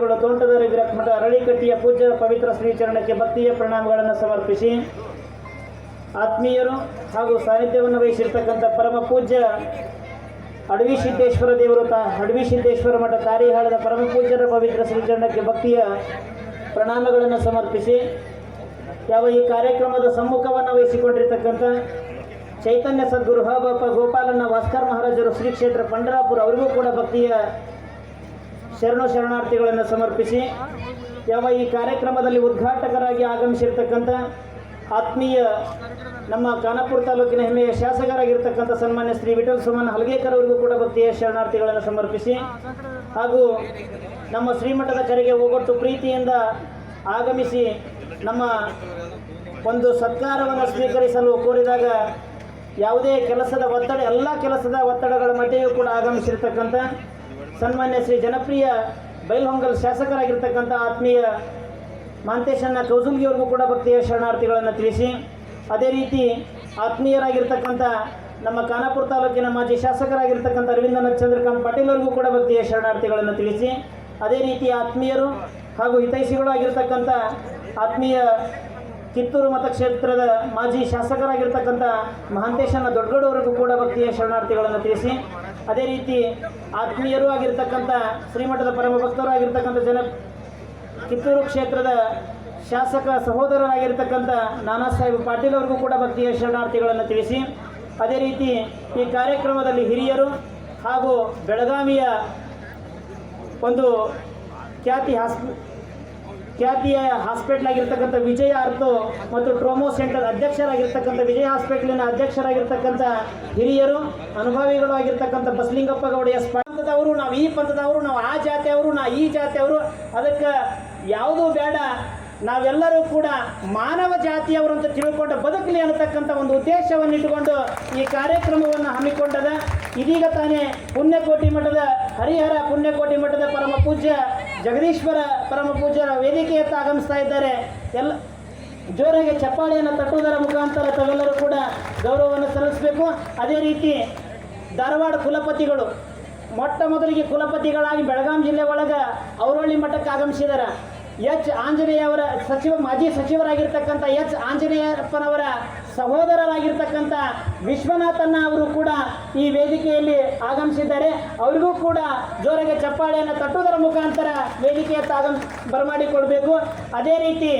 ಶ್ರೀಗಳು ತೋಂಟದಾರಿ ವಿರಕ್ಮಠ ಅರಳಿಕಟ್ಟಿಯ ಪೂಜ್ಯ ಪವಿತ್ರ ಶ್ರೀಚರಣಕ್ಕೆ ಭಕ್ತಿಯ ಪ್ರಣಾಮಗಳನ್ನು ಸಮರ್ಪಿಸಿ ಆತ್ಮೀಯರು ಹಾಗೂ ಸಾನ್ನಿಧ್ಯವನ್ನು ವಹಿಸಿರ್ತಕ್ಕಂಥ ಪರಮ ಪೂಜ್ಯ ಅಡವಿ ಸಿದ್ದೇಶ್ವರ ದೇವರು ತಾ, ಅಡವಿ ಸಿದ್ದೇಶ್ವರ ಮಠ ತಾರಿಹಾಳದ ಪರಮ ಪೂಜ್ಯರ ಪವಿತ್ರ ಶ್ರೀಚರಣಕ್ಕೆ ಭಕ್ತಿಯ ಪ್ರಣಾಮಗಳನ್ನು ಸಮರ್ಪಿಸಿ ಯಾವ ಈ ಕಾರ್ಯಕ್ರಮದ ಸಮ್ಮುಖವನ್ನು ವಹಿಸಿಕೊಂಡಿರ್ತಕ್ಕಂಥ ಚೈತನ್ಯ ಸದ್ಗುರು ಹಬಪ್ಪ ಗೋಪಾಲನ ಭಾಸ್ಕರ್ ಮಹಾರಾಜರು ಶ್ರೀ ಕ್ಷೇತ್ರ ಪಂಡರಾಪುರ, ಅವರಿಗೂ ಕೂಡ ಭಕ್ತಿಯ ಶರಣು ಶರಣಾರ್ಥಿಗಳನ್ನು ಸಮರ್ಪಿಸಿ ಯಾವ ಈ ಕಾರ್ಯಕ್ರಮದಲ್ಲಿ ಉದ್ಘಾಟಕರಾಗಿ ಆಗಮಿಸಿರ್ತಕ್ಕಂಥ ಆತ್ಮೀಯ ನಮ್ಮ ಖಾನಾಪುರ ತಾಲೂಕಿನ ಹೆಮ್ಮೆಯ ಶಾಸಕರಾಗಿರ್ತಕ್ಕಂಥ ಸನ್ಮಾನ್ಯ ಶ್ರೀ ವಿಠಲ್ ಸುಮನ್ ಹಲಗೇಕರ್ ಅವರಿಗೂ ಕೂಡ ಭಕ್ತಿಯ ಶರಣಾರ್ಥಿಗಳನ್ನು ಸಮರ್ಪಿಸಿ ಹಾಗೂ ನಮ್ಮ ಶ್ರೀಮಠದ ಕರೆಗೆ ಒಗ್ಗಟ್ಟು ಪ್ರೀತಿಯಿಂದ ಆಗಮಿಸಿ ನಮ್ಮ ಒಂದು ಸತ್ಕಾರವನ್ನು ಸ್ವೀಕರಿಸಲು ಕೋರಿದಾಗ ಯಾವುದೇ ಕೆಲಸದ ಒತ್ತಡ, ಎಲ್ಲ ಕೆಲಸದ ಒತ್ತಡಗಳ ಮಧ್ಯೆಯೂ ಕೂಡ ಆಗಮಿಸಿರ್ತಕ್ಕಂಥ ಸನ್ಮಾನ್ಯ ಶ್ರೀ ಜನಪ್ರಿಯ ಬೈಲ್ಹೊಂಗಲ್ ಶಾಸಕರಾಗಿರ್ತಕ್ಕಂಥ ಆತ್ಮೀಯ ಮಾಂತೇಶನ ಕೌಸುಲ್ಗಿಯವ್ರಿಗೂ ಕೂಡ ಭಕ್ತಿಯ ಶರಣಾರ್ಥಿಗಳನ್ನು ತಿಳಿಸಿ, ಅದೇ ರೀತಿ ಆತ್ಮೀಯರಾಗಿರ್ತಕ್ಕಂಥ ನಮ್ಮ ಖಾನಾಪುರ ತಾಲೂಕಿನ ಮಾಜಿ ಶಾಸಕರಾಗಿರ್ತಕ್ಕಂಥ ಅರವಿಂದನ ಚಂದ್ರಕಾಂತ್ ಪಾಟೀಲ್ ಅವರಿಗೂ ಕೂಡ ಭಕ್ತಿಯ ಶರಣಾರ್ಥಿಗಳನ್ನು ತಿಳಿಸಿ, ಅದೇ ರೀತಿ ಆತ್ಮೀಯರು ಹಾಗೂ ಹಿತೈಷಿಗಳು ಆಗಿರ್ತಕ್ಕಂಥ ಆತ್ಮೀಯ ಕಿತ್ತೂರು ಮತಕ್ಷೇತ್ರದ ಮಾಜಿ ಶಾಸಕರಾಗಿರ್ತಕ್ಕಂಥ ಮಹಾಂತೇಶನ ದೊಡ್ಡಗೌಡವರಿಗೂ ಕೂಡ ಭಕ್ತಿಯ ಶರಣಾರ್ಥಿಗಳನ್ನು ತಿಳಿಸಿ, ಅದೇ ರೀತಿ ಆತ್ಮೀಯರು ಆಗಿರ್ತಕ್ಕಂಥ ಶ್ರೀಮಠದ ಪರಮ ಭಕ್ತರು ಆಗಿರ್ತಕ್ಕಂಥ ಜನ, ಕಿತ್ತೂರು ಕ್ಷೇತ್ರದ ಶಾಸಕ ಸಹೋದರರಾಗಿರ್ತಕ್ಕಂಥ ನಾನಾ ಸಾಹೇಬ್ ಪಾಟೀಲ್ ಅವರಿಗೂ ಕೂಡ ಭಕ್ತಿಯ ಶರಣಾರ್ಥಿಗಳನ್ನು ತಿಳಿಸಿ, ಅದೇ ರೀತಿ ಈ ಕಾರ್ಯಕ್ರಮದಲ್ಲಿ ಹಿರಿಯರು ಹಾಗೂ ಬೆಳಗಾವಿಯ ಒಂದು ಖ್ಯಾತಿ ಹಾಸ್ಪಿ ಖ್ಯಾತಿಯ ಹಾಸ್ಪಿಟ್ಲ್ ಆಗಿರ್ತಕ್ಕಂಥ ವಿಜಯ ಅರ್ಥೋ ಮತ್ತು ಟ್ರೋಮೋ ಸೆಂಟರ್ ಅಧ್ಯಕ್ಷರಾಗಿರ್ತಕ್ಕಂಥ ವಿಜಯ ಹಾಸ್ಪಿಟ್ಲಿನ ಅಧ್ಯಕ್ಷರಾಗಿರ್ತಕ್ಕಂಥ ಹಿರಿಯರು, ಅನುಭವಿಗಳು ಆಗಿರ್ತಕ್ಕಂಥ ಬಸಲಿಂಗಪ್ಪ ಎಸ್ ಪಂಥದವರು, ನಾವು ಈ ಪಂಥದವರು, ನಾವು ಆ ಜಾತಿಯವರು, ನಾವು ಈ ಜಾತಿಯವರು, ಅದಕ್ಕೆ ಯಾವುದೂ ಬೇಡ. ನಾವೆಲ್ಲರೂ ಕೂಡ ಮಾನವ ಜಾತಿಯವರು ಅಂತ ತಿಳ್ಕೊಂಡು ಬದುಕಲಿ ಅನ್ನತಕ್ಕಂಥ ಒಂದು ಉದ್ದೇಶವನ್ನು ಇಟ್ಟುಕೊಂಡು ಈ ಕಾರ್ಯಕ್ರಮವನ್ನು ಹಮ್ಮಿಕೊಂಡದ. ಇದೀಗ ತಾನೇ ಪುಣ್ಯಕೋಟಿ ಮಠದ ಹರಿಹರ ಪುಣ್ಯಕೋಟಿ ಮಠದ ಪರಮ ಪೂಜ್ಯ ಜಗದೀಶ್ವರ ಪರಮ ಪೂಜ್ಯರ ವೇದಿಕೆಯತ್ತ ಆಗಮಿಸ್ತಾ ಇದ್ದಾರೆ. ಎಲ್ಲ ಜೋರಾಗಿ ಚಪ್ಪಾಳೆಯನ್ನು ತಟ್ಟುವುದರ ಮುಖಾಂತರ ತಾವೆಲ್ಲರೂ ಕೂಡ ಗೌರವವನ್ನು ಸಲ್ಲಿಸಬೇಕು. ಅದೇ ರೀತಿ ಧಾರವಾಡ ಕುಲಪತಿಗಳು, ಮೊಟ್ಟ ಮೊದಲಿಗೆ ಕುಲಪತಿಗಳಾಗಿ ಬೆಳಗಾಂ ಜಿಲ್ಲೆ ಒಳಗೆ ಔರಳ್ಳಿ ಮಠಕ್ಕೆ ಆಗಮಿಸಿದಾರ. ಎಚ್ ಆಂಜನೇಯ ಅವರ ಸಚಿವ, ಮಾಜಿ ಸಚಿವರಾಗಿರ್ತಕ್ಕಂಥ ಎಚ್ ಆಂಜನೇಯಪ್ಪನವರ ಸಹೋದರರಾಗಿರ್ತಕ್ಕಂಥ ವಿಶ್ವನಾಥನ್ನ ಅವರು ಕೂಡ ಈ ವೇದಿಕೆಯಲ್ಲಿ ಆಗಮಿಸಿದ್ದಾರೆ. ಅವರಿಗೂ ಕೂಡ ಜೋರಾಗಿ ಚಪ್ಪಾಳೆಯನ್ನು ತಟ್ಟುವುದರ ಮುಖಾಂತರ ವೇದಿಕೆಯತ್ತ ಆಗಮ್ ಬರಮಾಡಿಕೊಳ್ಬೇಕು ಅದೇ ರೀತಿ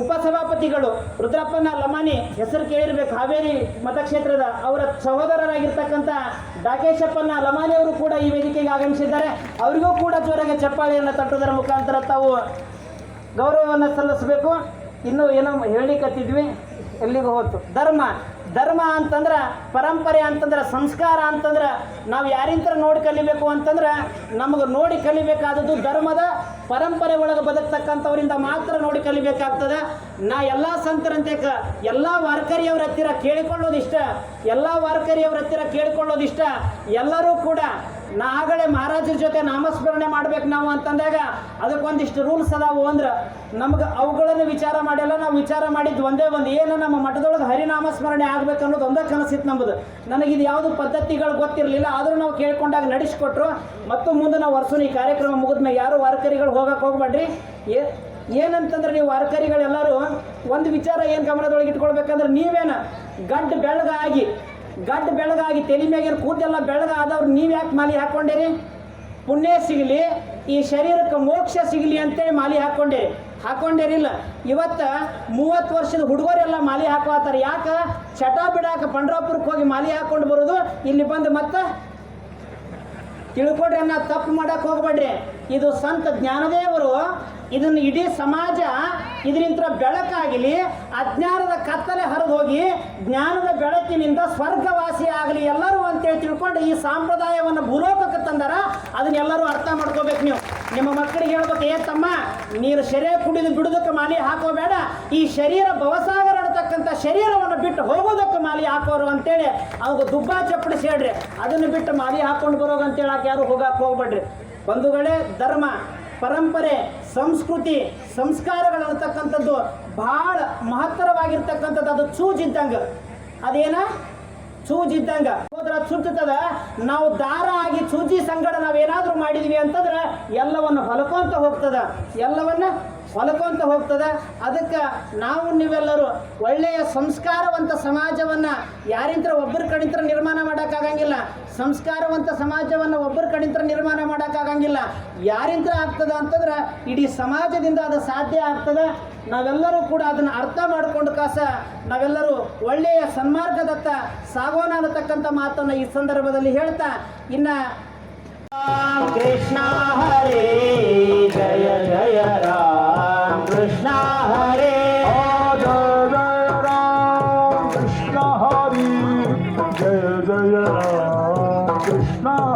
ಉಪಸಭಾಪತಿಗಳು ರುದ್ರಪ್ಪನ ಲಮಾನಿ ಹೆಸರು ಕೇಳಿರ್ಬೇಕು. ಹಾವೇರಿ ಮತಕ್ಷೇತ್ರದ ಅವರ ಸಹೋದರರಾಗಿರ್ತಕ್ಕಂಥ ಡಾಕೇಶಪ್ಪನ ಲಮಾನಿಯವರು ಕೂಡ ಈ ವೇದಿಕೆಗೆ ಆಗಮಿಸಿದ್ದಾರೆ. ಅವರಿಗೂ ಕೂಡ ಜೋರಾಗಿ ಚಪ್ಪಾಳೆಯನ್ನು ತಟ್ಟುವುದರ ಮುಖಾಂತರ ತಾವು ಗೌರವವನ್ನು ಸಲ್ಲಿಸಬೇಕು. ಇನ್ನೂ ಏನೋ ಹೇಳಿಕತ್ತಿದ್ವಿ ಎಲ್ಲಿಗೂ ಹೋಯ್ತು ಧರ್ಮ. ಧರ್ಮ ಅಂತಂದ್ರೆ, ಪರಂಪರೆ ಅಂತಂದ್ರೆ, ಸಂಸ್ಕಾರ ಅಂತಂದ್ರೆ, ನಾವು ಯಾರಿಂತರ ನೋಡಿ ಕಲಿಬೇಕು ಅಂತಂದ್ರೆ, ನಮಗೆ ನೋಡಿ ಕಲಿಬೇಕಾದದ್ದು ಧರ್ಮದ ಪರಂಪರೆ ಒಳಗೆ ಬದುಕ್ತಕ್ಕಂಥವರಿಂದ ಮಾತ್ರ ನೋಡಿ ಕಲಿಬೇಕಾಗ್ತದೆ. ನಾ ಎಲ್ಲ ಸಂತರಂತೆ ಎಲ್ಲ ವಾರ್ಕರಿಯವ್ರ ಹತ್ತಿರ ಕೇಳಿಕೊಳ್ಳೋದಿಷ್ಟ, ಎಲ್ಲ ವಾರ್ಕರಿಯವ್ರ ಹತ್ತಿರ ಕೇಳಿಕೊಳ್ಳೋದಿಷ್ಟ, ಎಲ್ಲರೂ ಕೂಡ ನಾ ಆಗಲೇ ಮಹಾರಾಜರ ಜೊತೆ ನಾಮಸ್ಮರಣೆ ಮಾಡ್ಬೇಕು ನಾವು ಅಂತಂದಾಗ ಅದಕ್ಕೊಂದಿಷ್ಟು ರೂಲ್ಸ್ ಅದಾವು ಅಂದ್ರೆ ನಮ್ಗೆ ಅವುಗಳನ್ನು ವಿಚಾರ ಮಾಡಿಲ್ಲ ನಾವು ವಿಚಾರ ಮಾಡಿದ್ದು ಒಂದೇ ಒಂದು. ಏನು ನಮ್ಮ ಮಠದೊಳಗೆ ಹರಿನಾಮಸ್ಮರಣೆ ಆಗ್ಬೇಕು ಅನ್ನೋದು ಒಂದೇ ಕನಸಿತ್ತು ನಮ್ಮದು ನನಗೆ ಇದು ಯಾವುದು ಪದ್ಧತಿಗಳು ಗೊತ್ತಿರಲಿಲ್ಲ, ಆದರೂ ನಾವು ಕೇಳ್ಕೊಂಡಾಗ ನಡೆಸ್ಕೊಟ್ರು. ಮತ್ತು ಮುಂದೆ ನಾವು ವರ್ಷ ಈ ಕಾರ್ಯಕ್ರಮ ಮುಗಿದ್ಮೇಲೆ ಯಾರು ವಾರಕರಿಗಳು ಹೋಗಕ್ಕೆ ಹೋಗ್ಬೇಡ್ರಿ ಏ, ಏನಂತಂದ್ರೆ ನೀವು ವಾರಕರಿಗಳೆಲ್ಲರೂ ಒಂದು ವಿಚಾರ ಏನು ಗಮನದೊಳಗೆ ಇಟ್ಕೊಳ್ಬೇಕಂದ್ರೆ ನೀವೇನ ಗಂಟು ಬೆಳಗಾಗಿ ಗಡ್ಡ ಬೆಳಗಾಗಿ ತಲೆ ಮ್ಯಾಗಿನ ಕೂದೆಲ್ಲ ಬೆಳಗಾದವ್ರು ನೀವು ಯಾಕೆ ಮಾಲಿ ಹಾಕ್ಕೊಂಡಿರಿ ಪುಣ್ಯ ಸಿಗಲಿ, ಈ ಶರೀರಕ್ಕೆ ಮೋಕ್ಷ ಸಿಗಲಿ ಅಂತೇಳಿ ಮಾಲಿ ಹಾಕ್ಕೊಂಡಿರಿ ಹಾಕ್ಕೊಂಡಿರಿಲ್ಲ ಇವತ್ತು ಮೂವತ್ತು ವರ್ಷದ ಹುಡುಗರೆಲ್ಲ ಮಾಲಿ ಹಾಕೋತಾರೆ ಯಾಕೆ? ಚಟ ಬಿಡಾಕ ಪಂಡ್ರಾಪುರಕ್ಕೆ ಹೋಗಿ ಮಾಲಿ ಹಾಕ್ಕೊಂಡು ಬರೋದು, ಇಲ್ಲಿ ಬಂದು ಮತ್ತೆ ತಿಳ್ಕೊಡ್ರಿ ಅನ್ನ, ತಪ್ಪು ಮಾಡಕ್ಕೆ ಹೋಗ್ಬೇಡ್ರಿ. ಇದು ಸಂತ ಜ್ಞಾನದೇವರು, ಇದನ್ನು ಇಡೀ ಸಮಾಜ ಇದರಿಂದ ಬೆಳಕಾಗಲಿ, ಅಜ್ಞಾನದ ಕತ್ತಲೆ ಹರಿದು ಹೋಗಿ, ಜ್ಞಾನದ ಬೆಳಕಿನಿಂದ ಸ್ವರ್ಗವಾಸಿ ಆಗಲಿ, ಎಲ್ಲರೂ ಅಂತೇಳಿ ತಿಳ್ಕೊಂಡು ಈ ಸಂಪ್ರದಾಯವನ್ನು ಭೂಲೋಕಕ್ಕೆ ತಂದಾರ ಅದನ್ನೆಲ್ಲರೂ ಅರ್ಥ ಮಾಡ್ಕೋಬೇಕು ನೀವು. ನಿಮ್ಮ ಮಕ್ಕಳಿಗೆ ಹೇಳ್ಬೇಕು, ಏ ತಮ್ಮ, ನೀನು ಶರೀರ ಕುಡಿದು ಬಿಡೋದಕ್ಕೆ ಮಾಲಿ ಹಾಕೋಬೇಡ, ಈ ಶರೀರ ಭವಸಾಗರ ಶರೀರವನ್ನು ಬಿಟ್ಟು ಹೋಗೋದಕ್ಕೆ ಮಾಲಿ ಹಾಕೋರು ಅಂತೇಳಿ ಅವ್ಗೆ ದುಬ್ಬ ಚಪ್ಪಡಿ ಸೇಡ್ರಿ. ಅದನ್ನು ಬಿಟ್ಟು ಮಾಲಿ ಹಾಕೊಂಡು ಬರೋದು ಅಂತೇಳಕ್ಕೆ ಯಾರು ಹೋಗಕ್ಕೆ ಹೋಗ್ಬೇಡ್ರಿ. ಬಂಧುಗಳೇ, ಧರ್ಮ, ಪರಂಪರೆ, ಸಂಸ್ಕೃತಿ ಸಂಸ್ಕಾರಗಳನ್ನತಕ್ಕಂಥದ್ದು ಭಾಳ ಮಹತ್ತರವಾಗಿರ್ತಕ್ಕಂಥದ್ದು. ಅದು ಚೂಜಿದ್ದಂಗ ಅದೇನ? ಚೂಜಿದ್ದಂಗ ಹೋದ್ರ ಚುಟ್ಟತದ ನಾವು ದಾರ ಆಗಿ ಚೂಜಿ ಸಂಗಡ ನಾವೇನಾದರೂ ಮಾಡಿದ್ವಿ ಅಂತಂದ್ರೆ ಎಲ್ಲವನ್ನು ಹೊಲ್ಕೊಂತ ಹೋಗ್ತದ. ಎಲ್ಲವನ್ನ ಹೊಲಕೊಂತ ಹೋಗ್ತದೆ. ಅದಕ್ಕೆ ನಾವು ನೀವೆಲ್ಲರೂ ಒಳ್ಳೆಯ ಸಂಸ್ಕಾರವಂತ ಸಮಾಜವನ್ನು ಯಾರಿಂತ್ರ ಒಬ್ಬರ ಕಡಿತ್ರ ನಿರ್ಮಾಣ ಮಾಡೋಕ್ಕಾಗಂಗಿಲ್ಲ. ಸಂಸ್ಕಾರವಂತ ಸಮಾಜವನ್ನು ಒಬ್ಬರ ಕಡಿತ್ರ ನಿರ್ಮಾಣ ಮಾಡೋಕ್ಕಾಗಂಗಿಲ್ಲ. ಯಾರಿಂತ್ರ ಆಗ್ತದ ಅಂತಂದ್ರೆ ಇಡೀ ಸಮಾಜದಿಂದ ಅದು ಸಾಧ್ಯ ಆಗ್ತದೆ. ನಾವೆಲ್ಲರೂ ಕೂಡ ಅದನ್ನು ಅರ್ಥ ಮಾಡಿಕೊಂಡು ಕಾಸ ನಾವೆಲ್ಲರೂ ಒಳ್ಳೆಯ ಸನ್ಮಾರ್ಗದತ್ತ ಸಾಗೋಣ ಅನ್ನತಕ್ಕಂಥ ಮಾತನ್ನು ಈ ಸಂದರ್ಭದಲ್ಲಿ ಹೇಳ್ತಾ, ಇನ್ನು ಕೃಷ್ಣ ಹರೇ, ಜಯ ಜಯ ರಾಮ. Krishna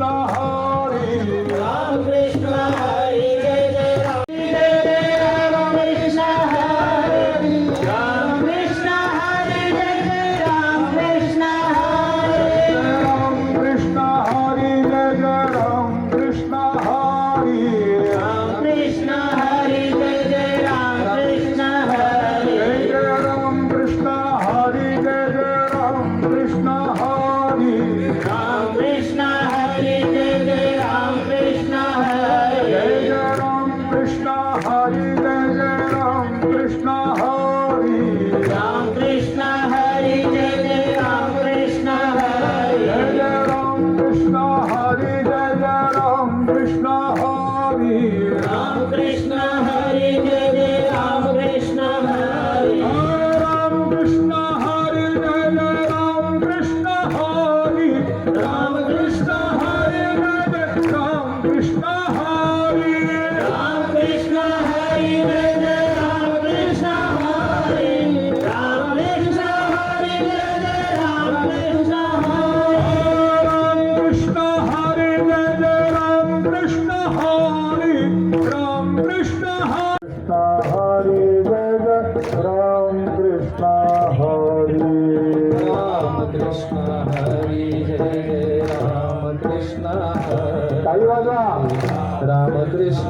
খোদা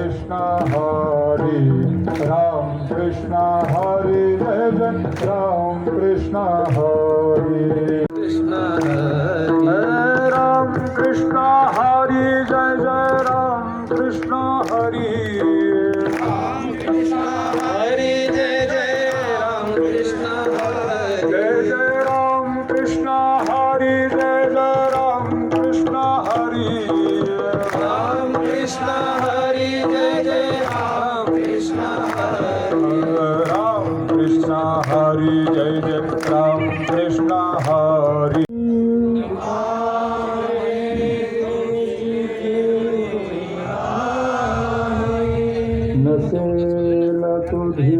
Krishna Hari Ram Krishna Hari Devan Ram Krishna Hari Krishna Ram Krishna Sela Tudhi